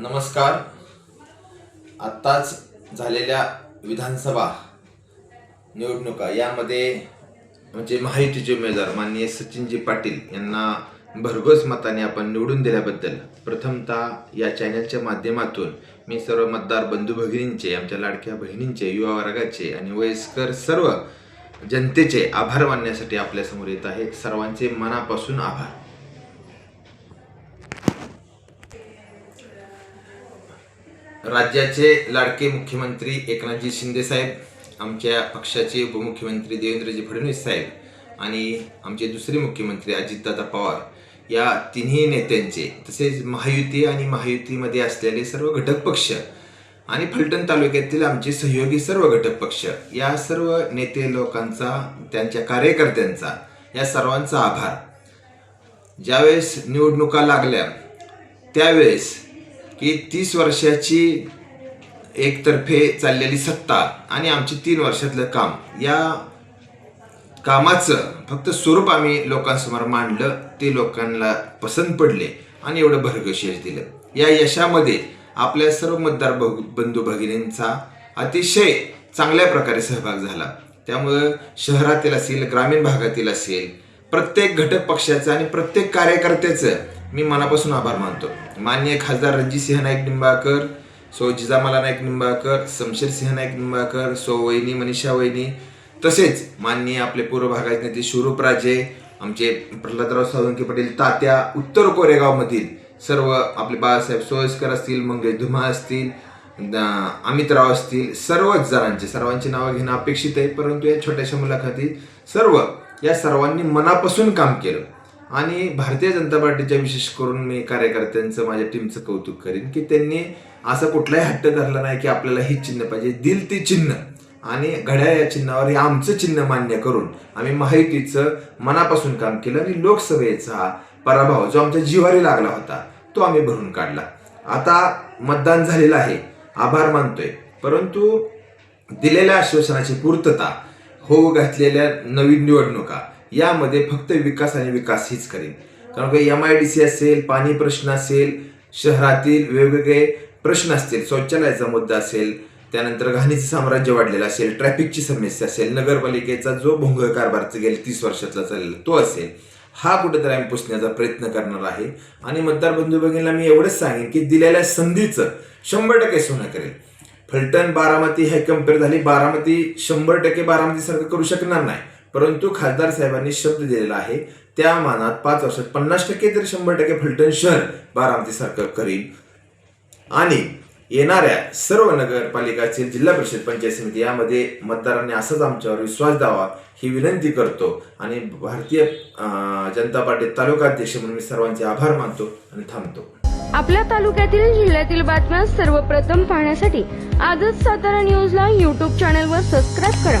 नमस्कार. आत्ताच झालेल्या विधानसभा निवडणुका यामध्ये म्हणजे महायुतीचे उमेदवार माननीय सचिनजी पाटील यांना भरघोस मताने आपण निवडून दिल्याबद्दल प्रथमतः या चॅनलच्या माध्यमातून मी सर्व मतदार बंधू भगिनींचे आमच्या लाडक्या बहिणींचे युवा वर्गाचे आणि वयस्कर सर्व जनतेचे आभार मानण्यासाठी आपल्यासमोर येत आहेत. सर्वांचे मनापासून आभार. राज्याचे लाडके मुख्यमंत्री एकनाथजी शिंदे साहेब आमच्या पक्षाचे उपमुख्यमंत्री देवेंद्रजी फडणवीस साहेब आणि आमचे दुसरे मुख्यमंत्री अजितदादा पवार या तिन्ही नेत्यांचे तसेच महायुती आणि महायुतीमध्ये असलेले सर्व घटक पक्ष आणि फलटण तालुक्यातील आमचे सहयोगी सर्व घटक पक्ष या सर्व नेते लोकांचा त्यांच्या कार्यकर्त्यांचा या सर्वांचा आभार. ज्यावेळेस निवडणुका लागल्या त्यावेळेस की तीस वर्षाची एकतर्फे चाललेली सत्ता आणि आमची तीन वर्षातलं काम या कामाचं फक्त स्वरूप आम्ही लोकांसमोर मांडलं ते लोकांना पसंत पडले आणि एवढं भरघोस यश दिलं. या यशामध्ये आपल्या सर्व मतदार बघ- बंधू भगिनींचा अतिशय चांगल्या प्रकारे सहभाग झाला. त्यामुळं शहरातील असेल ग्रामीण भागातील असेल प्रत्येक घटक पक्षाचं आणि प्रत्येक कार्यकर्त्याचं मी मनापासून आभार मानतो. मान्य खासदार रणजितसिंह नाईक निंबाळकर सो जिजामाला नाईक निंबाळकर शमशेरसिंह नाईक निंबाळकर सो वहिनी मनीषा वहिनी तसेच माननीय आपले पूर्व भागाचे नेते शिवरूपराजे आमचे प्रल्हादराव सावंकी पाटील तात्या उत्तर कोरेगावमधील सर्व आपले बाळासाहेब सोयस्कर असतील मंगेश धुमा असतील अमितराव असतील सर्वच जणांचे सर्वांची नावं घेणं अपेक्षित आहे परंतु या छोट्याशा मुलाखतीत सर्व या सर्वांनी मनापासून काम केलं. आणि भारतीय जनता पार्टीच्या विशेष करून मी कार्यकर्त्यांचं माझ्या टीमचं कौतुक करीन की त्यांनी असा कुठलाही हट्ट धरला नाही की आपल्याला हे चिन्ह पाहिजे. दिल ते चिन्ह. आणि घड्याळ या चिन्हावर हे आमचं चिन्ह मान्य करून आम्ही माहितीचं मनापासून काम केलं आणि लोकसभेचा पराभव जो आमच्या जिवारी लागला होता तो आम्ही भरून काढला. आता मतदान झालेलं आहे. आभार मानतोय. परंतु दिलेल्या आश्वासनाची पूर्तता होऊ घातलेल्या नवीन निवडणुका यामध्ये फक्त विकास आणि विकास हीच करेन. कारण का एम आय डी सी असेल पाणी प्रश्न असेल शहरातील वेगवेगळे प्रश्न असतील शौचालयाचा मुद्दा असेल त्यानंतर घाणीचं साम्राज्य वाढलेलं असेल ट्रॅफिकची समस्या असेल नगरपालिकेचा जो भोंग कारभार गेले तीस वर्षातला चाललेला तो असेल हा कुठेतरी आम्ही पुसण्याचा प्रयत्न करणार आहे. आणि मतदार बंधू भगिनीला मी एवढंच सांगेन की दिलेल्या संधीचं शंभर टक्के सोनं करेल. फलटण बारामती हे कंपेअर झाली बारामती शंभर टक्के बारामतीसारखं करू शकणार नाही. परंतु खासदार साहेबांनी शब्द दिलेला आहे त्या मानात पाच वर्षात पन्नास टक्के तर शंभर टक्के फलटण शहर बारामती सारखं करील आणि येणाऱ्या सर्व नगरपालिकाचे जिल्हा परिषद पंचायत समिती यामध्ये मतदारांनी असाच आमच्यावर विश्वास द्यावा ही विनंती करतो. आणि भारतीय जनता पार्टी तालुका अध्यक्ष म्हणून मी सर्वांचे आभार मानतो आणि थांबतो. आपल्या तालुक्यातील जिल्ह्यातील बातम्या सर्वप्रथम पाहण्यासाठी आजच सातारा न्यूजला यूट्यूब चॅनलवर सबस्क्राईब करा.